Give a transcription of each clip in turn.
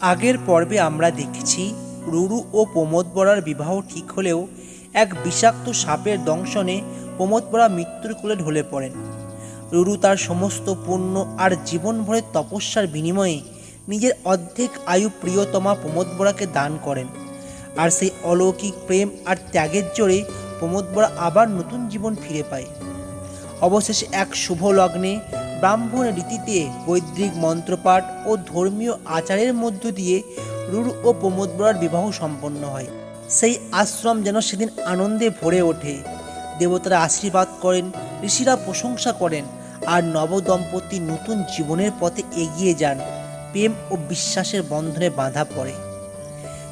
আগের পর্বে আমরা দেখেছি রুরু ও প্রমোদ বরার বিবাহ ঠিক হলেও এক বিষাক্ত সাপের দংশনে প্রমোদ বরা মৃত্যুর কোলে ঢলে পড়েন। রুরু তার সমস্ত পুণ্য আর জীবনভরের তপস্যার বিনিময়ে নিজের অর্ধেক আয়ু প্রিয়তমা প্রমোদ বরাকে দান করেন। আর সেই অলৌকিক প্রেম আর ত্যাগের জোরে প্রমোদ বরা আবার নতুন জীবন ফিরে পায়। অবশেষে এক শুভ লগ্নে ব্রাহ্মণ রীতিতে বৈদিক মন্ত্রপাঠ ও ধর্মীয় আচারের মধ্য দিয়ে রুরু ও প্রমোদ বরার বিবাহ সম্পন্ন হয়। সেই আশ্রম যেন সেদিন আনন্দে ভরে ওঠে। দেবতারা আশীর্বাদ করেন, ঋষিরা প্রশংসা করেন আর নবদম্পতি নতুন জীবনের পথে এগিয়ে যান, প্রেম ও বিশ্বাসের বন্ধনে বাঁধা পড়ে।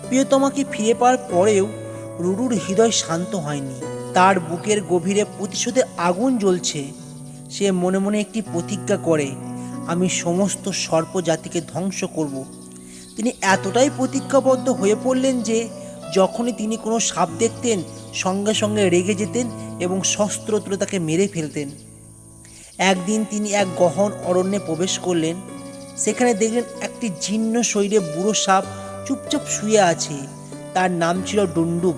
প্রিয়তমাকে ফিরে পাওয়ার পরেও রুরুর হৃদয় শান্ত হয়নি। তার বুকের গভীরে প্রতিশোধের আগুন জ্বলছে। সে মনে মনে একটি প্রতিজ্ঞা করে, আমি সমস্ত সর্প জাতিকে ধ্বংস করব। তিনি এতটাই প্রতিজ্ঞাবদ্ধ হয়ে পড়লেন যে, যখনই তিনি কোনো সাপ দেখতেন, সঙ্গে সঙ্গে রেগে যেতেন এবং শস্ত্র তুলে তাকে মেরে ফেলতেন। একদিন তিনি এক গহন অরণ্যে প্রবেশ করলেন। সেখানে দেখলেন একটি জীর্ণ শরীরে বুড়ো সাপ চুপচাপ শুয়ে আছে। তার নাম ছিল ডুন্ডুব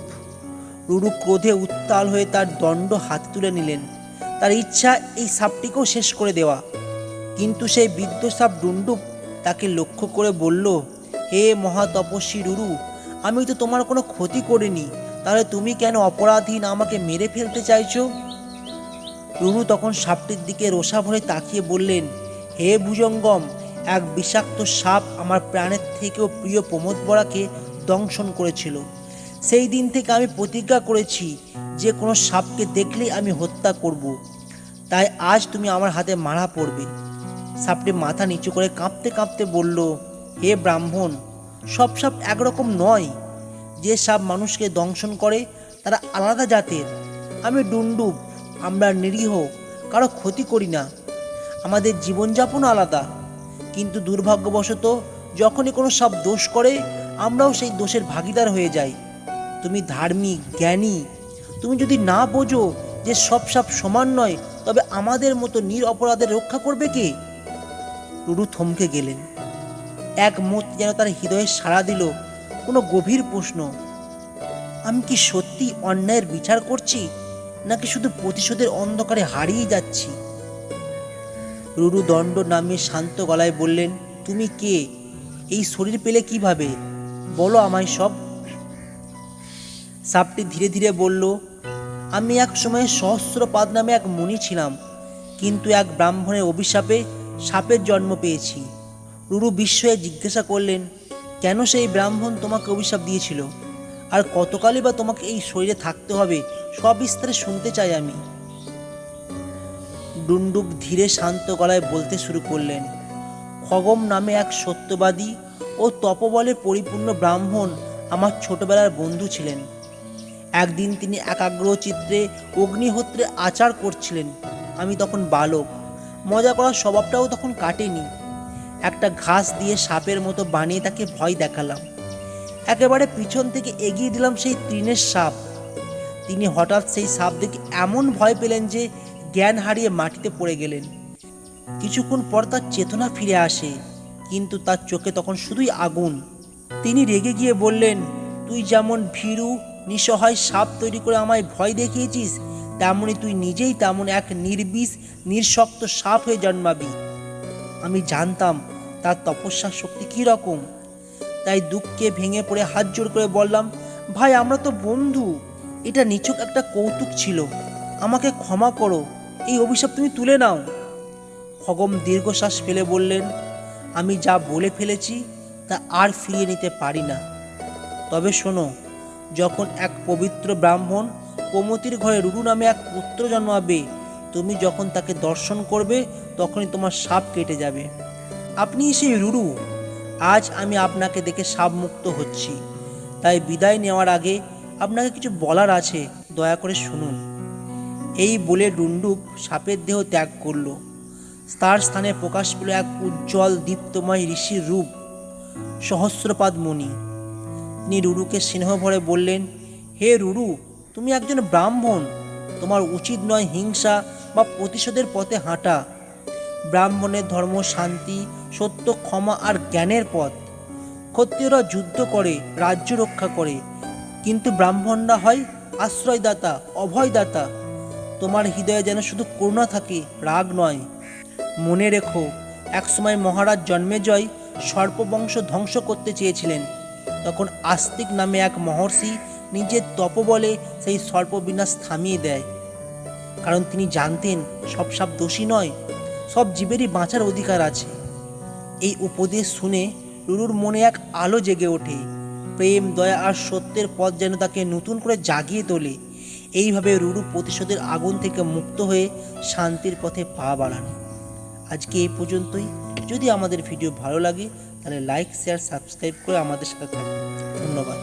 রুরু ক্রোধে উত্তাল হয়ে তার দণ্ড হাত তুলে নিলেন। তার ইচ্ছা এই সাপটিকেও শেষ করে দেওয়া। কিন্তু সেই বৃদ্ধ সাপ ডুন্ডুব তাকে লক্ষ্য করে বলল, হে মহাতপস্বী রুরু, আমি তো তোমার কোনো ক্ষতি করিনি। তাহলে তুমি কেন অপরাধীন আমাকে মেরে ফেলতে চাইছো? রুরু তখন সাপটির দিকে রোষা ভরে তাকিয়ে বললেন, হে ভুজঙ্গম, এক বিষাক্ত সাপ আমার প্রাণের থেকেও প্রিয় প্রমোদ বরাকে দংশন করেছিল। সেই দিন থেকে আমি প্রতিজ্ঞা করেছি যে কোনো সাপকে দেখলেই আমি হত্যা করব। তাই আজ তুমি আমার হাতে মারা পড়বে। সাপটি মাথা নিচু করে কাঁপতে কাঁপতে বলল, হে ব্রাহ্মণ, সব সাপ একরকম নয়। যে সাপ মানুষকে দংশন করে, তারা আলাদা জাতের। আমি ডুন্ডুব আমরা নিরীহ, কারও ক্ষতি করি না। আমাদের জীবনযাপন আলাদা। কিন্তু দুর্ভাগ্যবশত, যখনই কোনো সাপ দোষ করে, আমরাও সেই দোষের ভাগিদার হয়ে যাই। তুমি ধার্মিক, জ্ঞানী। তুমি যদি না বোঝো যে সব সাপ সমান নয়, তবে আমাদের মতো নির অপরাধের রক্ষা করবে কে? রুরু থমকে গেলেন। এক মত যেন তার হৃদয়ে সাড়া দিল, কোনো গভীর প্রশ্ন। আমি কি সত্যি অন্যায়ের বিচার করছি, নাকি শুধু প্রতিশোধের অন্ধকারে হারিয়ে যাচ্ছি? রুরু দণ্ড নামিয়ে শান্ত গলায় বললেন, তুমি কে? এই শরীর পেলে কীভাবে? বলো আমায় সব। সাপটি ধীরে ধীরে বলল, আমি এক সময় সহস্রপাদ নামে এক মুনি ছিলাম, কিন্তু এক ব্রাহ্মণের অভিশাপে সাপের জন্ম পেয়েছি। রুরু বিস্ময়ে জিজ্ঞাসা করলেন, কেন সেই ব্রাহ্মণ তোমাকে অভিশাপ দিয়েছিল? আর কতকালই বা তোমাকে এই শরীরে থাকতে হবে, সব বিস্তারে শুনতে চাই আমি। ডুন্ডুব ধীরে শান্ত গলায় বলতে শুরু করলেন, খগম নামে এক সত্যবাদী ও তপবলে পরিপূর্ণ ব্রাহ্মণ আমার ছোটবেলার বন্ধু ছিলেন। একদিন তিনি একাগ্র চিত্রে অগ্নিহোত্রে আচার করছিলেন। আমি তখন বালক। মজা করার স্বভাবটাও তখন কাটেনি। একটা ঘাস দিয়ে সাপের মতো বানিয়ে তাকে ভয় দেখালাম। একেবারে পিছন থেকে এগিয়ে দিলাম সেই তৃণের সাপ। তিনি হঠাৎ সেই সাপ দেখে এমন ভয় পেলেন যে জ্ঞান হারিয়ে মাটিতে পড়ে গেলেন। কিছুক্ষণ পর তার চেতনা ফিরে আসে, কিন্তু তার চোখে তখন শুধুই আগুন। তিনি রেগে গিয়ে বললেন, তুই যেমন ভীরু নিঃসহায় সাপ তৈরি করে আমায় ভয় দেখিয়েছিস? তেমনি তুই নিজেই তেমন এক নির্বিষ, নিঃশক্ত সাপ হয়ে জন্মাবি। আমি জানতাম তার তপস্যার শক্তি কী রকম তাই দুঃখে ভেঙে পড়ে হাত জোর করে বললাম, ভাই, আমরা তো বন্ধু। এটা নিছক একটা কৌতুক ছিল। আমাকে ক্ষমা করো। এই অভিশাপ তুমি তুলে নাও। খগম দীর্ঘশ্বাস ফেলে বললেন, আমি যা বলে ফেলেছি, তা আর ফিরিয়ে নিতে পারি না। তবে শোনো যখন এক পবিত্র ব্রাহ্মণ প্রমতির ঘরে রুরু নামে এক পুত্র জন্মাবে, তুমি যখন তাকে দর্শন করবে, তখনই তোমার সাপ কেটে যাবে। আপনি সেই রুরু, আজ আমি আপনাকে দেখে সাপ মুক্ত হচ্ছি। তাই বিদায় নেওয়ার আগে আপনাকে কিছু বলার আছে, দয়া করে শুনুন। এই বলে ডুন্ডুপ সাপের দেহ ত্যাগ করল। তার স্থানে প্রকাশ পেল এক উজ্জ্বল দীপ্তময় ঋষির রূপ, সহস্রপাদ মুনি। তিনি রুরুকে স্নেহ ভরে বললেন, হে রুরু, তুমি একজন ব্রাহ্মণ। তোমার উচিত নয় হিংসা বা প্রতিশোধের পথে হাঁটা। ব্রাহ্মণের ধর্ম শান্তি, সত্য, ক্ষমা আর জ্ঞানের পথ। ক্ষত্রিয়রা যুদ্ধ করে, রাজ্য রক্ষা করে। কিন্তু ব্রাহ্মণরা হয় আশ্রয়দাতা, অভয়দাতা। তোমার হৃদয়ে যেন শুধু করুণা থাকে, রাগ নয়। মনে রেখো, একসময় মহারাজ জন্মেজয় সর্পবংশ ধ্বংস করতে চেয়েছিলেন। তখন আস্তিক নামে এক মহর্ষি নিজের তপবলে সেই সর্পবিনাশ থামিয়ে দেয়। কারণ তিনি জানতেন সব সাপ দোষী নয়, সব জীবেরই বাঁচার অধিকার আছে। এই উপদেশ শুনে রুরুর মনে এক আলো জেগে ওঠে। প্রেম, দয়া আর সত্যের পথ যেন তাকে নতুন করে জাগিয়ে তোলে। এইভাবে রুরু প্রতিশোধের আগুন থেকে মুক্ত হয়ে শান্তির পথে পা বাড়ান। আজকে এই পর্যন্তই। যদি আমাদের ভিডিও ভালো লাগে তাহলে লাইক শেয়ার সাবস্ক্রাইব করে আমাদের সাথে থাকুন ধন্যবাদ।